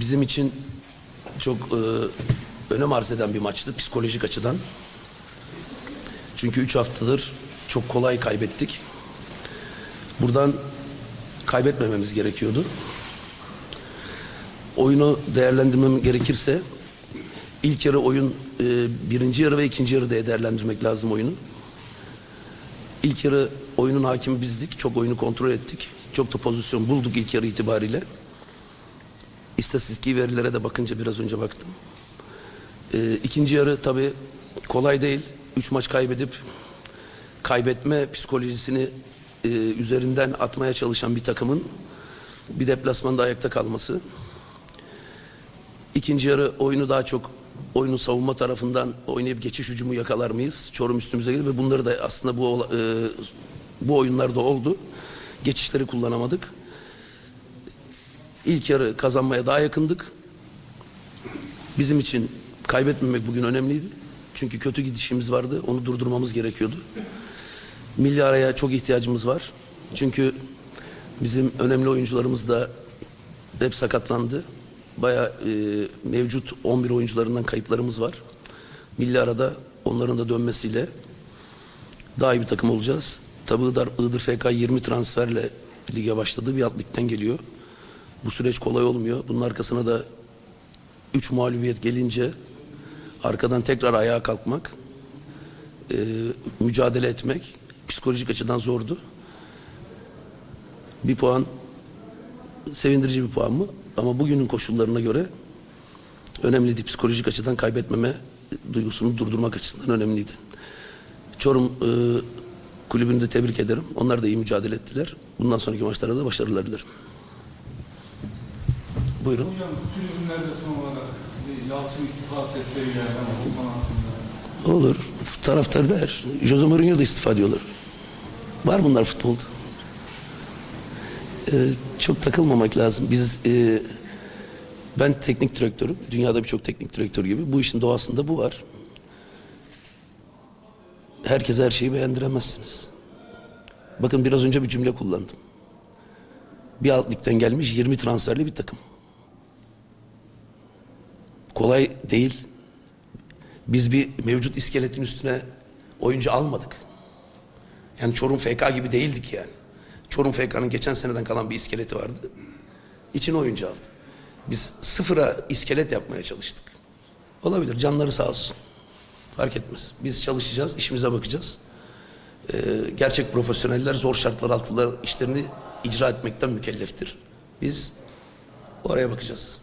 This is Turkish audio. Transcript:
bizim için çok e, önem arz eden bir maçtı psikolojik açıdan. Çünkü üç haftadır çok kolay kaybettik. Buradan kaybetmememiz gerekiyordu. Oyunu değerlendirmem gerekirse ilk yarı oyun e, birinci yarı ve ikinci yarı diye değerlendirmek lazım oyunu. İlk yarı oyunun hakimi bizdik. Çok oyunu kontrol ettik. Çok da pozisyon bulduk ilk yarı itibariyle. İstatistiki verilere de bakınca biraz önce baktım. Ee, ikinci yarı tabii kolay değil. Üç maç kaybedip kaybetme psikolojisini e, üzerinden atmaya çalışan bir takımın bir deplasmanda ayakta kalması. İkinci yarı oyunu daha çok oyunun savunma tarafından oynayıp geçiş hücumu yakalar mıyız? Çorum üstümüze gelir ve bunları da aslında bu e, bu oyunlarda oldu. Geçişleri kullanamadık. İlk yarı kazanmaya daha yakındık. Bizim için kaybetmemek bugün önemliydi. Çünkü kötü gidişimiz vardı. Onu durdurmamız gerekiyordu. Milli araya çok ihtiyacımız var. Çünkü bizim önemli oyuncularımız da hep sakatlandı. Baya mevcut 11 oyuncularından kayıplarımız var. Milli arada onların da dönmesiyle daha iyi bir takım olacağız. Tabii Iğdır, Iğdır FK 20 transferle lige başladı. Bir alt geliyor. Bu süreç kolay olmuyor. Bunun arkasına da 3 mağlubiyet gelince arkadan tekrar ayağa kalkmak, e, mücadele etmek psikolojik açıdan zordu. Bir puan sevindirici bir puan mı? Ama bugünün koşullarına göre önemliydi. Psikolojik açıdan kaybetmeme duygusunu durdurmak açısından önemliydi. Çorum e, kulübünü de tebrik ederim. Onlar da iyi mücadele ettiler. Bundan sonraki maçlarda da başarılar dilerim. Buyurun. Hocam tribünlerde son olarak Yalçın istifa sesleri bu konu hakkında. Olur. Taraftar der. Jose Mourinho da istifa diyorlar. Var bunlar futbolda. Ee, çok takılmamak lazım. Biz e, ben teknik direktörüm. Dünyada birçok teknik direktör gibi. Bu işin doğasında bu var. Herkese her şeyi beğendiremezsiniz. Bakın biraz önce bir cümle kullandım. Bir alt ligden gelmiş 20 transferli bir takım. Kolay değil. Biz bir mevcut iskeletin üstüne oyuncu almadık. Yani Çorum FK gibi değildik yani. Çorum FK'nın geçen seneden kalan bir iskeleti vardı. İçine oyuncu aldı. Biz sıfıra iskelet yapmaya çalıştık. Olabilir. Canları sağ olsun. Fark etmez. Biz çalışacağız, işimize bakacağız. Ee, gerçek profesyoneller zor şartlar altında işlerini icra etmekten mükelleftir. Biz oraya bakacağız.